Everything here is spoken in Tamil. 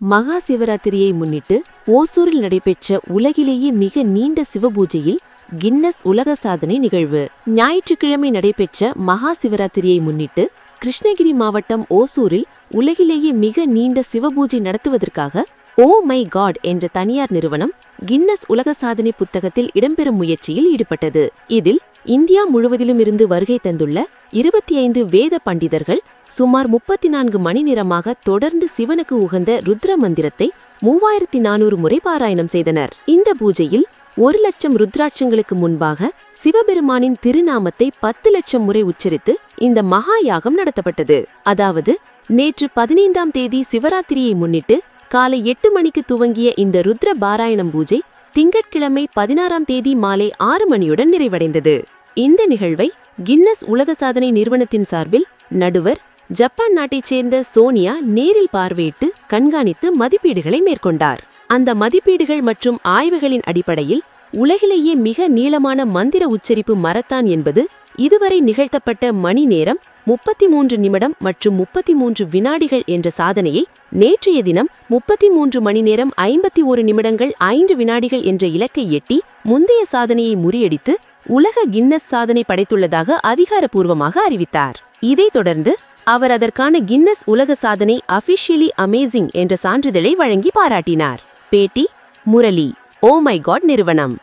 மகா சிவராத்திரியை முன்னிட்டு ஓசூரில் நடைபெற்ற உலகிலேயே மிக நீண்ட சிவபூஜையில் கின்னஸ் உலக சாதனை நிகழ்வு. ஞாயிற்றுக்கிழமை நடைபெற்ற மகா சிவராத்திரியை முன்னிட்டு கிருஷ்ணகிரி மாவட்டம் ஓசூரில் உலகிலேயே மிக நீண்ட சிவபூஜை நடத்துவதற்காக ஓ மை காட் என்ற தனியார் நிறுவனம் கின்னஸ் உலக சாதனை புத்தகத்தில் இடம்பெறும் முயற்சியில் ஈடுபட்டது. இதில் இந்தியா முழுவதிலும் இருந்து வருகை தந்துள்ள இருபத்தி ஐந்து வேத பண்டிதர்கள் சுமார் முப்பத்தி நான்கு மணி நேரமாக தொடர்ந்து சிவனுக்கு உகந்த ருத்ர மந்திரத்தை மூவாயிரத்தி நானூறு முறை பாராயணம் செய்தனர். இந்த பூஜையில் ஒரு லட்சம் ருத்ராட்சங்களுக்கு முன்பாக சிவபெருமானின் திருநாமத்தை பத்து லட்சம் முறை உச்சரித்து இந்த மகா யாகம் நடத்தப்பட்டது. அதாவது நேற்று பதினைந்தாம் தேதி சிவராத்திரியை முன்னிட்டு காலை எட்டு மணிக்கு துவங்கிய இந்த ருத்ர பாராயணம் பூஜை திங்கட்கிழமை பதினாறாம் தேதி மாலை ஆறு மணியுடன் நிறைவடைந்தது. இந்த நிகழ்வை கின்னஸ் உலக சாதனை நிறுவனத்தின் சார்பில் நடுவர் ஜப்பான் நாட்டைச் சேர்ந்த சோனியா நேரில் பார்வையிட்டு கண்காணித்து மதிப்பீடுகளை மேற்கொண்டார். அந்த மதிப்பீடுகள் மற்றும் ஆய்வுகளின் அடிப்படையில் உலகிலேயே மிக நீளமான மந்திர உச்சரிப்பு மரத்தான் என்பது இதுவரை நிகழ்த்தப்பட்ட மணி நேரம் முப்பத்தி மூன்று நிமிடம் மற்றும் முப்பத்தி மூன்று வினாடிகள் என்ற சாதனையை நேற்றைய தினம் முப்பத்தி மூன்று மணி நேரம் ஐம்பத்தி ஒரு நிமிடங்கள் ஐந்து வினாடிகள் என்ற இலக்கை எட்டி முந்தைய சாதனையை முறியடித்து உலக கின்னஸ் சாதனை படைத்துள்ளதாக அதிகாரப்பூர்வமாக அறிவித்தார். இதைத் தொடர்ந்து அவர் அதற்கான கின்னஸ் உலக சாதனை அபிஷியலி அமேசிங் என்ற சான்றிதழை வழங்கி பாராட்டினார். பேட்டி முரளி. ஓ மை காட் நிறுவனம்.